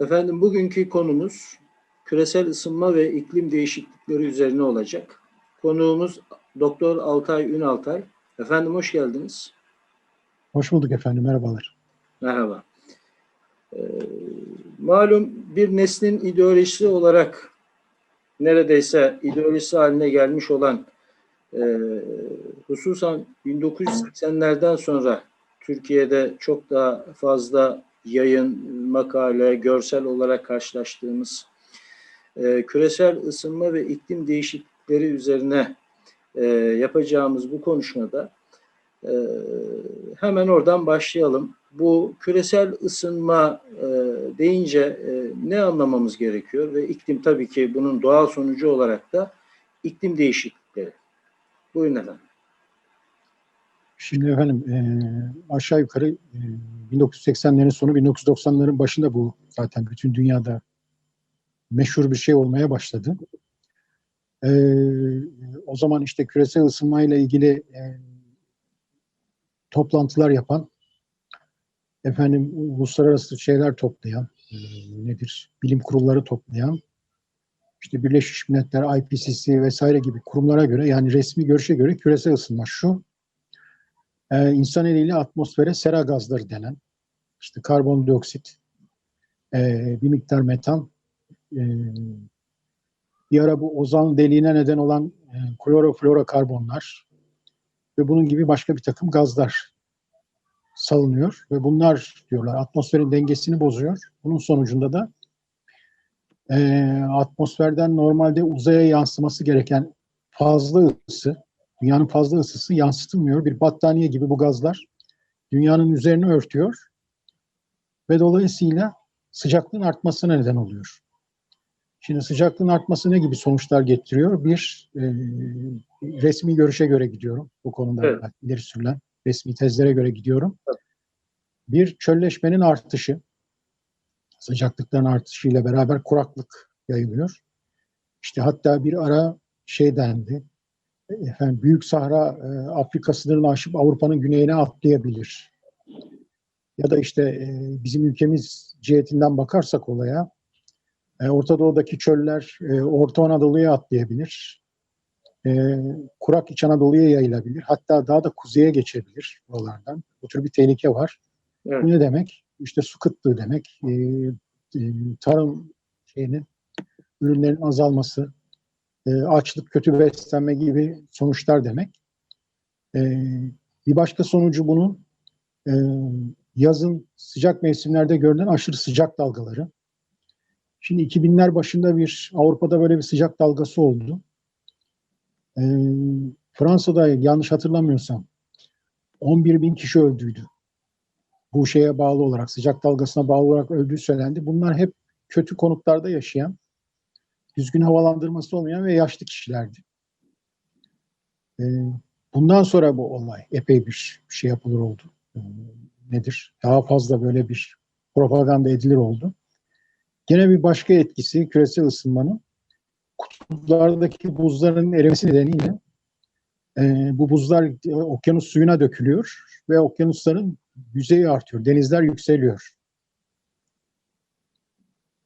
Efendim bugünkü konumuz küresel ısınma ve iklim değişiklikleri üzerine olacak. Konuğumuz Doktor Altay Ünaltay. Efendim hoş geldiniz. Hoş bulduk efendim, merhabalar. Merhaba. Ee, malum bir neslin ideolojisi olarak neredeyse ideolojisi haline gelmiş olan e, hususan 1980'lerden sonra Türkiye'de çok daha fazla yayın, makale, görsel olarak karşılaştığımız e, küresel ısınma ve iklim değişiklikleri üzerine e, yapacağımız bu konuşmada e, hemen oradan başlayalım. Bu küresel ısınma e, deyince e, ne anlamamız gerekiyor ve iklim tabii ki bunun doğal sonucu olarak da iklim değişiklikleri. Buyurun efendim. Şimdi efendim e, aşağı yukarı e, 1980'lerin sonu 1990'ların başında bu zaten bütün dünyada meşhur bir şey olmaya başladı. E, o zaman işte küresel ısınmayla ilgili e, toplantılar yapan efendim uluslararası şeyler toplayan e, nedir bilim kurulları toplayan işte Birleşmiş Milletler, IPCC vesaire gibi kurumlara göre yani resmi görüşe göre küresel ısınma şu e, insan eliyle atmosfere sera gazları denen işte karbondioksit, e, bir miktar metan, e, bir ara bu ozon deliğine neden olan e, kloroflorokarbonlar ve bunun gibi başka bir takım gazlar salınıyor ve bunlar diyorlar atmosferin dengesini bozuyor. Bunun sonucunda da e, atmosferden normalde uzaya yansıması gereken fazla ısı, dünyanın fazla ısısı yansıtılmıyor. Bir battaniye gibi bu gazlar dünyanın üzerini örtüyor ve dolayısıyla sıcaklığın artmasına neden oluyor. Şimdi sıcaklığın artması ne gibi sonuçlar getiriyor? Bir, e, resmi görüşe göre gidiyorum. Bu konuda Evet. ileri sürülen resmi tezlere göre gidiyorum. Bir, çölleşmenin artışı. Sıcaklıkların artışıyla beraber kuraklık yayılıyor. İşte hatta bir ara şey dendi, efendim Büyük Sahra e, Afrika sınırını aşıp Avrupa'nın güneyine atlayabilir. Ya da işte e, bizim ülkemiz cihetinden bakarsak olaya, e, Orta Doğu'daki çöller e, Orta Anadolu'ya atlayabilir. E, kurak İç Anadolu'ya yayılabilir. Hatta daha da kuzeye geçebilir buralardan. Bu tür bir tehlike var. Evet. Bu ne demek? İşte su kıtlığı demek. E, e, tarım şeyinin ürünlerin azalması, e, açlık, kötü beslenme gibi sonuçlar demek. E, bir başka sonucu bunun e, yazın sıcak mevsimlerde görülen aşırı sıcak dalgaları. Şimdi 2000'ler başında bir Avrupa'da böyle bir sıcak dalgası oldu. E, Fransa'da yanlış hatırlamıyorsam 11 bin kişi öldüydü. Bu şeye bağlı olarak, sıcak dalgasına bağlı olarak öldüğü söylendi. Bunlar hep kötü konutlarda yaşayan, düzgün havalandırması olmayan ve yaşlı kişilerdi. Ee, bundan sonra bu olay epey bir şey yapılır oldu. Ee, nedir? Daha fazla böyle bir propaganda edilir oldu. Gene bir başka etkisi küresel ısınmanın kutuplardaki buzların erimesi nedeniyle e, bu buzlar e, okyanus suyuna dökülüyor ve okyanusların yüzeyi artıyor. Denizler yükseliyor.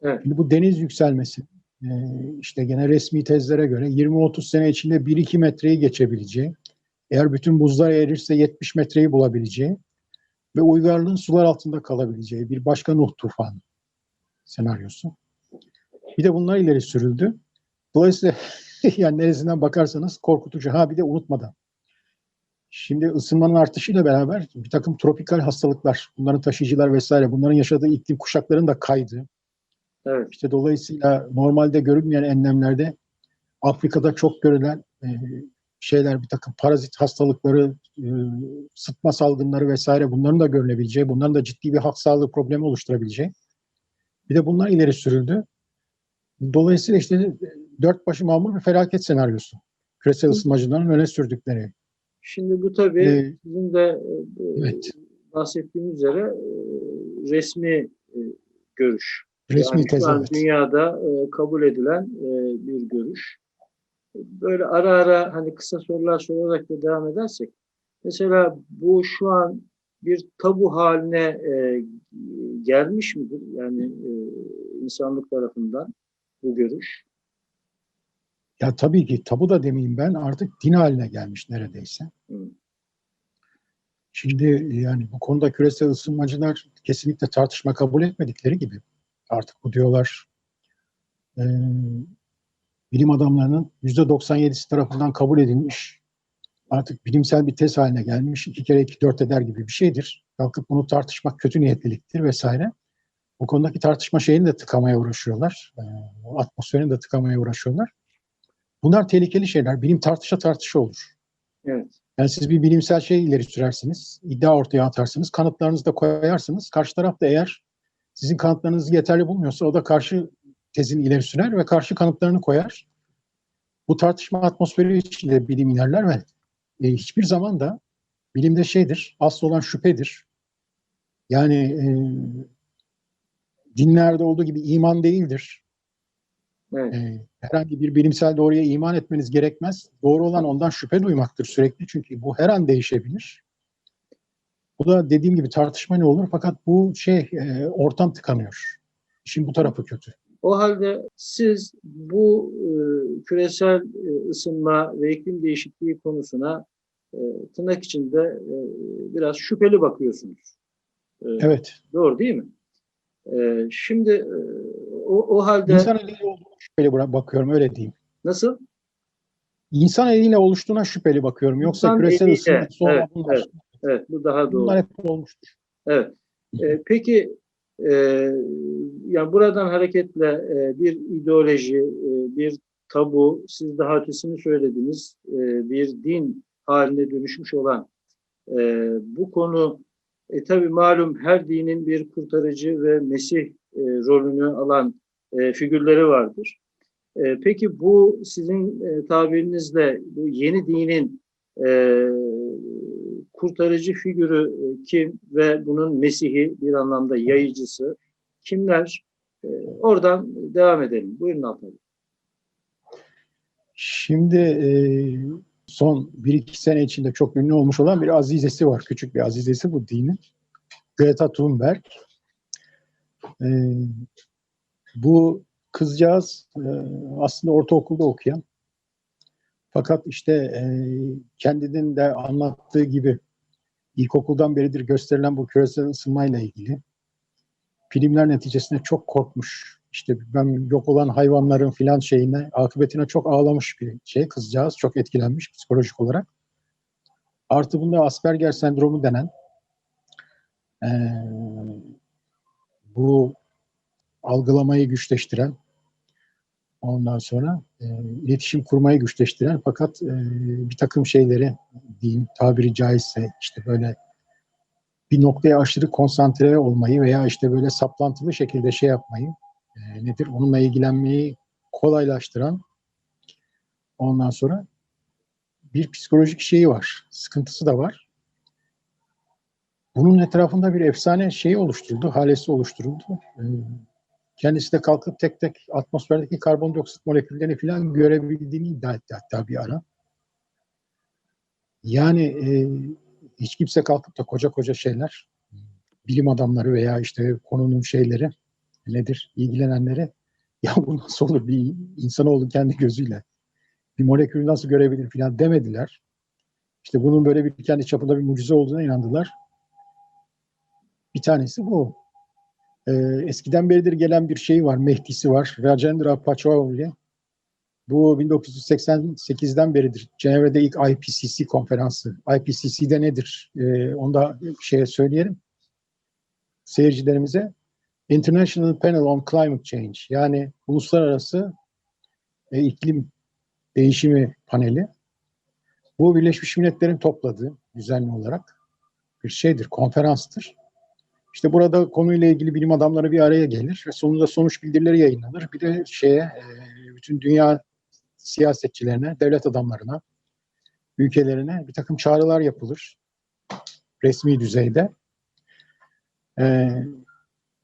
Evet. Şimdi bu deniz yükselmesi işte gene resmi tezlere göre 20-30 sene içinde 1-2 metreyi geçebileceği, eğer bütün buzlar erirse 70 metreyi bulabileceği ve uygarlığın sular altında kalabileceği bir başka Nuh tufanı senaryosu. Bir de bunlar ileri sürüldü. Dolayısıyla yani neresinden bakarsanız korkutucu. Ha bir de unutmadan. Şimdi ısınmanın artışıyla beraber bir takım tropikal hastalıklar, bunların taşıyıcılar vesaire, bunların yaşadığı iklim kuşaklarının da kaydı. Evet. İşte dolayısıyla normalde görülmeyen enlemlerde Afrika'da çok görülen e, şeyler bir takım parazit hastalıkları, e, sıtma salgınları vesaire bunların da görülebileceği, bunların da ciddi bir halk sağlığı problemi oluşturabileceği. Bir de bunlar ileri sürüldü. Dolayısıyla işte dört başı mamur bir felaket senaryosu. Küresel ısınmacıların öne sürdükleri. Şimdi bu tabii Ee, sizin de e, evet. bahsettiğiniz üzere e, resmi e, görüş. Resmi Yani tez şu an evet. dünyada e, kabul edilen e, bir görüş. Böyle ara ara hani kısa sorular sorarak da devam edersek. Mesela bu şu an bir tabu haline e, gelmiş midir? Yani e, insanlık tarafından bu görüş? Ya tabii ki tabu da demeyeyim ben artık din haline gelmiş neredeyse. Hı. Şimdi yani bu konuda küresel ısınmacılar kesinlikle tartışma kabul etmedikleri gibi artık bu diyorlar e, bilim adamlarının %97'si tarafından kabul edilmiş artık bilimsel bir tez haline gelmiş. iki kere iki dört eder gibi bir şeydir. Kalkıp bunu tartışmak kötü niyetliliktir vesaire. Bu konudaki tartışma şeyini de tıkamaya uğraşıyorlar. E, atmosferini de tıkamaya uğraşıyorlar. Bunlar tehlikeli şeyler. Bilim tartışa tartışa olur. Evet. Yani siz bir bilimsel şey ileri sürersiniz, iddia ortaya atarsınız, kanıtlarınızı da koyarsınız. Karşı taraf da eğer sizin kanıtlarınızı yeterli bulmuyorsa o da karşı tezini ileri sürer ve karşı kanıtlarını koyar. Bu tartışma atmosferi içinde bilim ilerler ve e, hiçbir zaman da bilimde şeydir, asıl olan şüphedir. Yani e, dinlerde olduğu gibi iman değildir. Evet. E, herhangi bir bilimsel doğruya iman etmeniz gerekmez. Doğru olan ondan şüphe duymaktır sürekli. Çünkü bu her an değişebilir. Bu da dediğim gibi tartışma ne olur fakat bu şey e, ortam tıkanıyor. İşin bu tarafı kötü. O halde siz bu e, küresel e, ısınma ve iklim değişikliği konusuna e, tırnak içinde e, biraz şüpheli bakıyorsunuz. E, Evet. Doğru değil mi? E, şimdi e, o, o halde İnsan eliyle olduğuna şüpheli bakıyorum öyle diyeyim. nasıl? İnsan eliyle oluştuğuna şüpheli bakıyorum. Yoksa İnsan küresel eliyle, ısınma sonra evet, bunlar, evet. Evet, bu daha doğru. bunlar hep olmuştur. Evet. E, peki e, yani buradan hareketle e, bir ideoloji, e, bir tabu, siz daha ötesini söylediniz, e, bir din haline dönüşmüş olan e, bu konu e, tabi malum her dinin bir kurtarıcı ve Mesih e, rolünü alan e, figürleri vardır. E, peki bu sizin e, tabirinizle bu yeni dinin e, kurtarıcı figürü e, kim ve bunun Mesih'i bir anlamda yayıcısı kimler? E, oradan devam edelim. Buyurun Altan. Şimdi e, son bir iki sene içinde çok ünlü olmuş olan bir azizesi var. Küçük bir azizesi bu dinin. Greta Thunberg. Bu kızcağız aslında ortaokulda okuyan. Fakat işte e, kendinin de anlattığı gibi ilkokuldan beridir gösterilen bu küresel ısınmayla ilgili filmler neticesinde çok korkmuş. İşte ben yok olan hayvanların filan şeyine, akıbetine çok ağlamış bir şey kızcağız. Çok etkilenmiş psikolojik olarak. Artı bunda Asperger sendromu denen eee, bu algılamayı güçleştiren ondan sonra e, iletişim kurmayı güçleştiren fakat e, bir takım şeyleri diyeyim tabiri caizse işte böyle bir noktaya aşırı konsantre olmayı veya işte böyle saplantılı şekilde şey yapmayı e, nedir onunla ilgilenmeyi kolaylaştıran ondan sonra bir psikolojik şeyi var. Sıkıntısı da var. Bunun etrafında bir efsane şeyi oluşturuldu, halesi oluşturuldu. E, kendisi de kalkıp tek tek atmosferdeki karbondioksit moleküllerini falan görebildiğini iddia etti hatta bir ara. Yani e, hiç kimse kalkıp da koca koca şeyler, bilim adamları veya işte konunun şeyleri nedir, ilgilenenleri ya bu nasıl olur bir insanoğlu kendi gözüyle bir molekülü nasıl görebilir falan demediler. İşte bunun böyle bir kendi çapında bir mucize olduğuna inandılar. Bir tanesi bu. Ee, eskiden beridir gelen bir şey var, Mehdi'si var. Rajendra Pachauri. Bu 1988'den beridir. Cenevre'de ilk IPCC konferansı. IPCC'de nedir? Ee, onu da şeye söyleyelim. Seyircilerimize. International Panel on Climate Change. Yani uluslararası e, iklim değişimi paneli. Bu Birleşmiş Milletler'in topladığı düzenli olarak bir şeydir, konferanstır. İşte burada konuyla ilgili bilim adamları bir araya gelir ve sonunda sonuç bildirileri yayınlanır. Bir de şeye, e, bütün dünya siyasetçilerine, devlet adamlarına, ülkelerine bir takım çağrılar yapılır resmi düzeyde. E,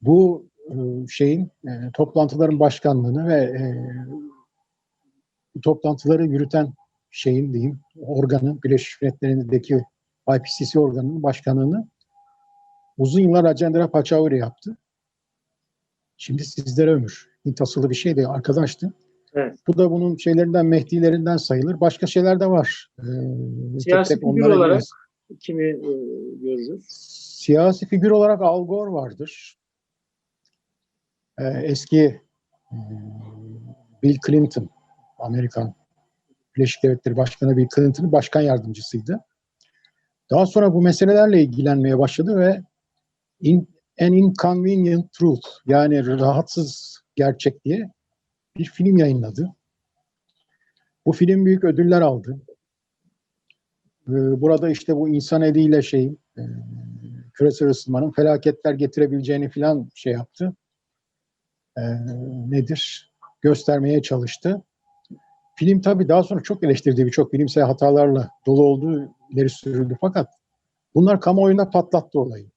bu e, şeyin toplantıların başkanlığını ve bu toplantıları yürüten şeyin diyeyim organın Birleşmiş Milletler'indeki IPCC organının başkanlığını uzun yıllar Rajendra Pachauri yaptı. Şimdi sizlere ömür. Hint asıllı bir şey de arkadaştı. Evet. Bu da bunun şeylerinden, Mehdi'lerinden sayılır. Başka şeyler de var. Ee, Siyasi tek figür olarak gireriz. kimi e, görürüz? Siyasi figür olarak Al Gore vardır. Ee, eski e, Bill Clinton, Amerikan Birleşik Devletleri Başkanı Bill Clinton'ın başkan yardımcısıydı. Daha sonra bu meselelerle ilgilenmeye başladı ve in, An Inconvenient Truth yani rahatsız gerçek diye bir film yayınladı. Bu film büyük ödüller aldı. Ee, Burada işte bu insan eliyle şey e, küresel ısınmanın felaketler getirebileceğini filan şey yaptı. Ee, nedir? Göstermeye çalıştı. Film tabii daha sonra çok eleştirdiği birçok bilimsel hatalarla dolu olduğu ileri sürüldü fakat bunlar kamuoyunda patlattı olayı.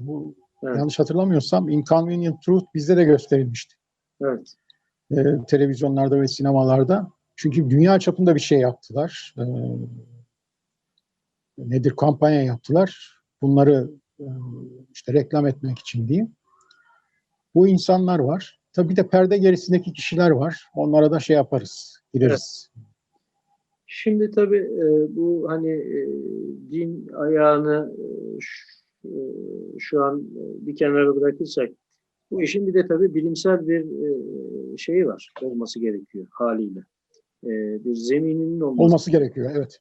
Bu Evet. yanlış hatırlamıyorsam Inconvenient Truth bizde de gösterilmişti. Evet. Ee, televizyonlarda ve sinemalarda. Çünkü dünya çapında bir şey yaptılar. Ee, nedir kampanya yaptılar. Bunları e, işte reklam etmek için diyeyim. Bu insanlar var. Tabii bir de perde gerisindeki kişiler var. Onlara da şey yaparız, gireriz. Şimdi tabii e, bu hani e, din ayağını e, şu, e, şu an e, bir kenara bırakırsak bu işin bir de tabii bilimsel bir e, şeyi var olması gerekiyor haliyle. Bir zemininin olması. Olması gerekiyor, evet.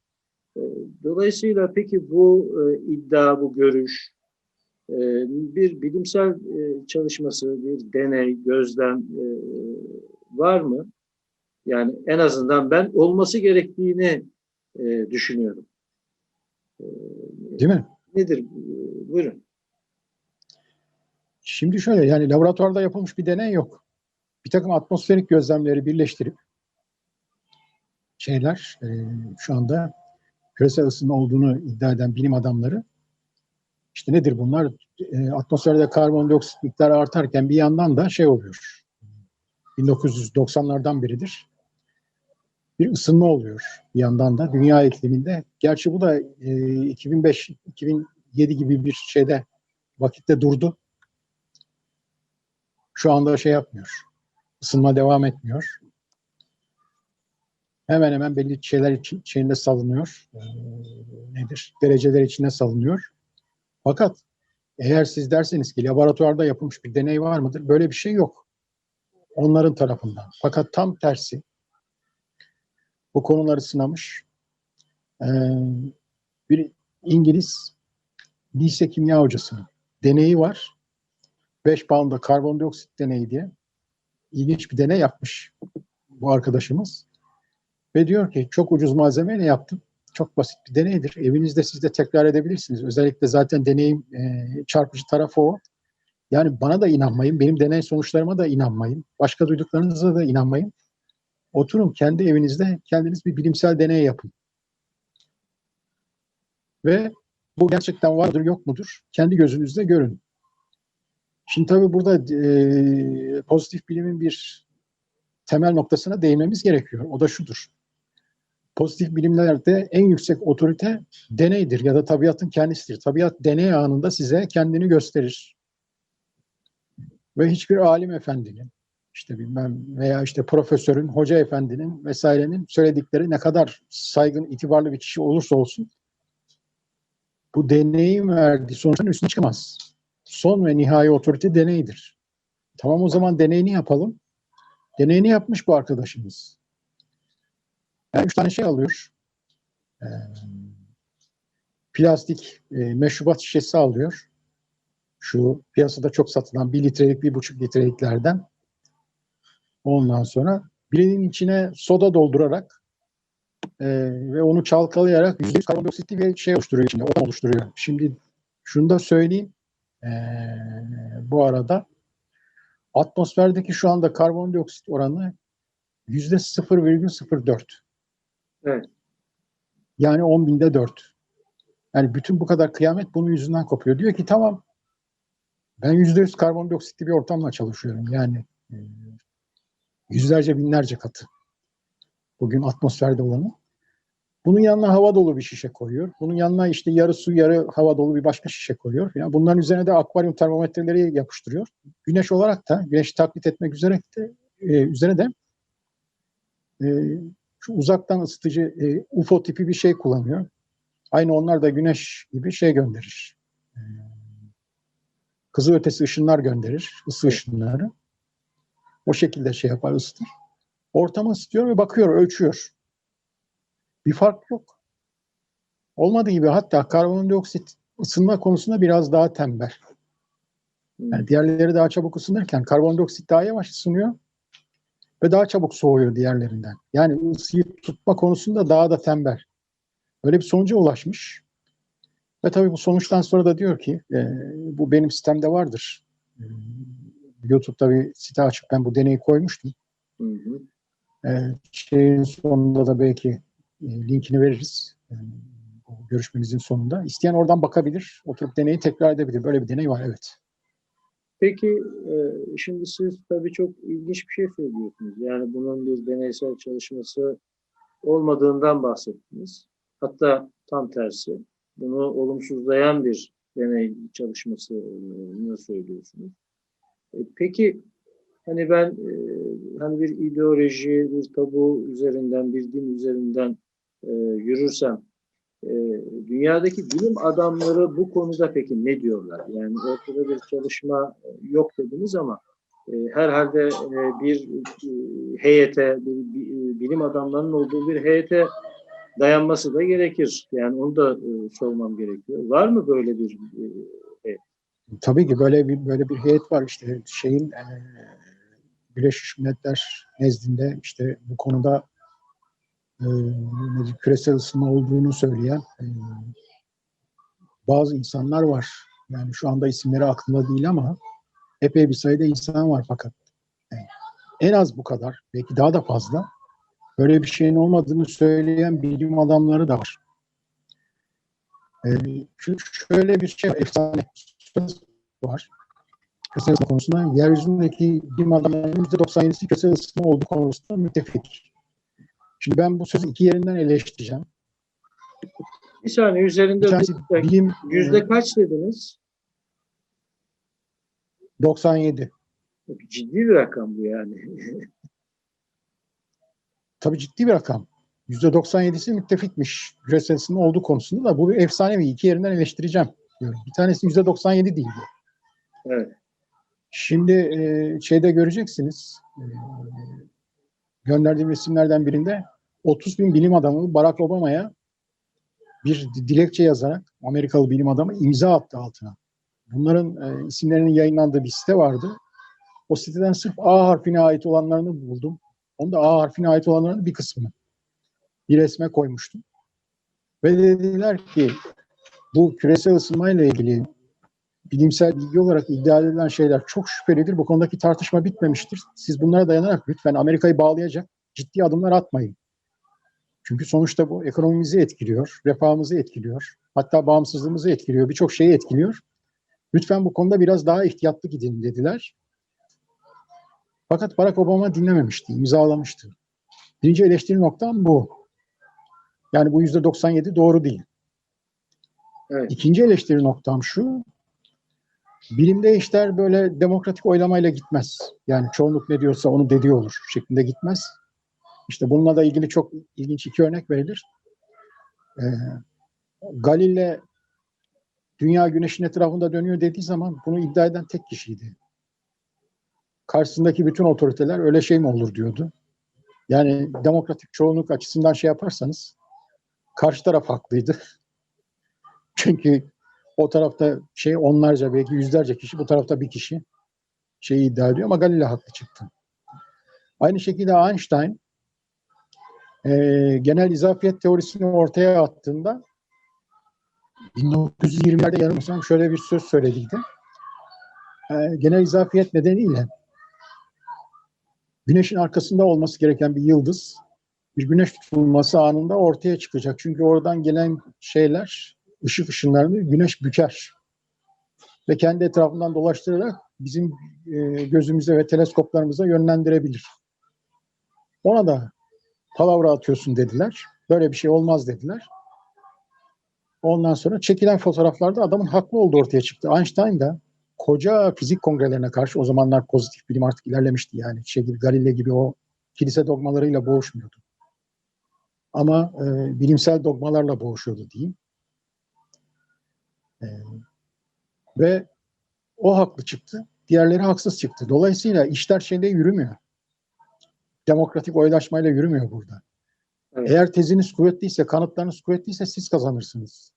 Dolayısıyla peki bu iddia, bu görüş bir bilimsel çalışması, bir deney, gözlem var mı? Yani en azından ben olması gerektiğini düşünüyorum. Değil mi? Nedir? Buyurun. Şimdi şöyle yani laboratuvarda yapılmış bir deney yok. Bir takım atmosferik gözlemleri birleştirip şeyler e, şu anda küresel ısınma olduğunu iddia eden bilim adamları işte nedir bunlar? E, atmosferde karbondioksit miktarı artarken bir yandan da şey oluyor. 1990'lardan biridir. Bir ısınma oluyor bir yandan da dünya ikliminde. Gerçi bu da e, 2005-2007 gibi bir şeyde vakitte durdu. Şu anda şey yapmıyor. Isınma devam etmiyor. Hemen hemen belli şeyler için, içinde salınıyor. Ee, nedir? Dereceler içinde salınıyor. Fakat eğer siz derseniz ki laboratuvarda yapılmış bir deney var mıdır? Böyle bir şey yok. Onların tarafından. Fakat tam tersi bu konuları sınamış ee, bir İngiliz lise kimya hocasının deneyi var. 5 pound'a karbondioksit deneyi diye ilginç bir deney yapmış bu arkadaşımız. Ve diyor ki çok ucuz malzemeyle yaptım. Çok basit bir deneydir. Evinizde siz de tekrar edebilirsiniz. Özellikle zaten deneyim e, çarpıcı tarafı o. Yani bana da inanmayın, benim deney sonuçlarıma da inanmayın. Başka duyduklarınıza da inanmayın. Oturun kendi evinizde kendiniz bir bilimsel deney yapın. Ve bu gerçekten vardır yok mudur? Kendi gözünüzle görün. Şimdi tabii burada e, pozitif bilimin bir temel noktasına değinmemiz gerekiyor. O da şudur. Pozitif bilimlerde en yüksek otorite deneydir ya da tabiatın kendisidir. Tabiat deney anında size kendini gösterir. Ve hiçbir alim efendinin, işte bilmem veya işte profesörün, hoca efendinin vesairenin söyledikleri ne kadar saygın, itibarlı bir kişi olursa olsun bu deneyin verdiği sonuçların üstüne çıkamaz son ve nihai otorite deneydir. Tamam o zaman deneyini yapalım. Deneyini yapmış bu arkadaşımız. Yani üç tane şey alıyor. Ee, plastik e, meşrubat şişesi alıyor. Şu piyasada çok satılan bir litrelik, bir buçuk litreliklerden. Ondan sonra birinin içine soda doldurarak e, ve onu çalkalayarak %100 karbondioksitli bir şey oluşturuyor içinde. O oluşturuyor. Şimdi şunu da söyleyeyim. Ee, bu arada atmosferdeki şu anda karbondioksit oranı yüzde 0,04. Evet. Yani 10 binde 4. Yani bütün bu kadar kıyamet bunun yüzünden kopuyor. Diyor ki tamam ben yüzde yüz karbondioksitli bir ortamla çalışıyorum. Yani e, yüzlerce binlerce katı. Bugün atmosferde olanı. Bunun yanına hava dolu bir şişe koyuyor. Bunun yanına işte yarı su yarı hava dolu bir başka şişe koyuyor. Yani bunların üzerine de akvaryum termometreleri yapıştırıyor. Güneş olarak da güneşi taklit etmek üzere de e, üzere de e, şu uzaktan ısıtıcı e, UFO tipi bir şey kullanıyor. Aynı onlar da güneş gibi şey gönderir. E, ötesi ışınlar gönderir. ısı ışınları. O şekilde şey yapar, ısıtır. Ortamı ısıtıyor ve bakıyor, ölçüyor. Bir fark yok. Olmadığı gibi hatta karbondioksit ısınma konusunda biraz daha tembel. Yani diğerleri daha çabuk ısınırken karbondioksit daha yavaş ısınıyor ve daha çabuk soğuyor diğerlerinden. Yani ısıyı tutma konusunda daha da tembel. Öyle bir sonuca ulaşmış. Ve tabii bu sonuçtan sonra da diyor ki e, bu benim sistemde vardır. YouTube'da bir site açıp ben bu deneyi koymuştum. Hı hı. E, şeyin sonunda da belki e, linkini veririz. E, bu görüşmemizin sonunda. İsteyen oradan bakabilir. Oturup deneyi tekrar edebilir. Böyle bir deney var evet. Peki e, şimdi siz tabii çok ilginç bir şey söylüyorsunuz. Yani bunun bir deneysel çalışması olmadığından bahsettiniz. Hatta tam tersi. Bunu olumsuzlayan bir deney çalışmasını söylüyorsunuz. E, Peki hani ben e, hani bir ideoloji, bir tabu üzerinden, bir din üzerinden e, yürürsem e, dünyadaki bilim adamları bu konuda peki ne diyorlar? Yani ortada bir çalışma e, yok dediniz ama e, herhalde e, bir e, heyete, bir, bir, bilim adamlarının olduğu bir heyete dayanması da gerekir. Yani onu da e, sormam gerekiyor. Var mı böyle bir e, Tabii ki böyle bir böyle bir heyet var işte şeyin e, Birleşmiş Milletler nezdinde işte bu konuda e, küresel ısınma olduğunu söyleyen e, bazı insanlar var. Yani şu anda isimleri aklımda değil ama epey bir sayıda insan var fakat yani en az bu kadar belki daha da fazla böyle bir şeyin olmadığını söyleyen bilim adamları da var. E, şu- şöyle bir şey efsane var. Küresel ısınma konusunda yeryüzündeki bilim adamlarının %97'si küresel ısınma olduğu konusunda müttefik. Şimdi ben bu sözü iki yerinden eleştireceğim. bir saniye Bir üzerinde tanesi durursak, bilim yüzde e, kaç dediniz? 97. Ciddi bir rakam bu yani. Tabii ciddi bir rakam. %97'si müttefikmiş küresel olduğu konusunda da bu bir efsanevi. iki yerinden eleştireceğim diyorum. Bir tanesi %97 değil diyor. Şimdi e, şeyde göreceksiniz. E, gönderdiğim resimlerden birinde 30 bin bilim adamı Barack Obama'ya bir dilekçe yazarak Amerikalı bilim adamı imza attı altına. Bunların e, isimlerinin yayınlandığı bir site vardı. O siteden sırf A harfine ait olanlarını buldum. Onu da A harfine ait olanların bir kısmını bir resme koymuştum. Ve dediler ki bu küresel ısınmayla ilgili bilimsel bilgi olarak iddia edilen şeyler çok şüphelidir. Bu konudaki tartışma bitmemiştir. Siz bunlara dayanarak lütfen Amerika'yı bağlayacak ciddi adımlar atmayın. Çünkü sonuçta bu ekonomimizi etkiliyor, refahımızı etkiliyor, hatta bağımsızlığımızı etkiliyor, birçok şeyi etkiliyor. Lütfen bu konuda biraz daha ihtiyatlı gidin dediler. Fakat Barack Obama dinlememişti, imzalamıştı. Birinci eleştiri noktam bu. Yani bu yüzde 97 doğru değil. Evet. İkinci eleştiri noktam şu. Bilimde işler böyle demokratik oylamayla gitmez. Yani çoğunluk ne diyorsa onu dediği olur şeklinde gitmez. İşte bununla da ilgili çok ilginç iki örnek verilir. Ee, Galile dünya güneşin etrafında dönüyor dediği zaman bunu iddia eden tek kişiydi. Karşısındaki bütün otoriteler öyle şey mi olur diyordu. Yani demokratik çoğunluk açısından şey yaparsanız karşı taraf haklıydı. Çünkü o tarafta şey onlarca belki yüzlerce kişi, bu tarafta bir kişi şeyi iddia ediyor ama Galileo haklı çıktı. Aynı şekilde Einstein e, genel izafiyet teorisini ortaya attığında 1920'lerde yanılmıyorsam şöyle bir söz söylediydi. E, genel izafiyet nedeniyle güneşin arkasında olması gereken bir yıldız bir güneş tutulması anında ortaya çıkacak. Çünkü oradan gelen şeyler, ışık ışınlarını güneş büker. Ve kendi etrafından dolaştırarak bizim e, gözümüze ve teleskoplarımıza yönlendirebilir. Ona da palavra atıyorsun dediler. Böyle bir şey olmaz dediler. Ondan sonra çekilen fotoğraflarda adamın haklı olduğu ortaya çıktı. Einstein da koca fizik kongrelerine karşı o zamanlar pozitif bilim artık ilerlemişti yani şey gibi Galileo gibi o kilise dogmalarıyla boğuşmuyordu. Ama e, bilimsel dogmalarla boğuşuyordu diyeyim. E, ve o haklı çıktı. Diğerleri haksız çıktı. Dolayısıyla işler şeyde yürümüyor. Demokratik oylaşmayla yürümüyor burada. Evet. Eğer teziniz kuvvetliyse, kanıtlarınız kuvvetliyse siz kazanırsınız.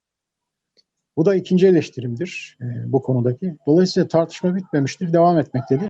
Bu da ikinci eleştirimdir e, bu konudaki. Dolayısıyla tartışma bitmemiştir, devam etmektedir.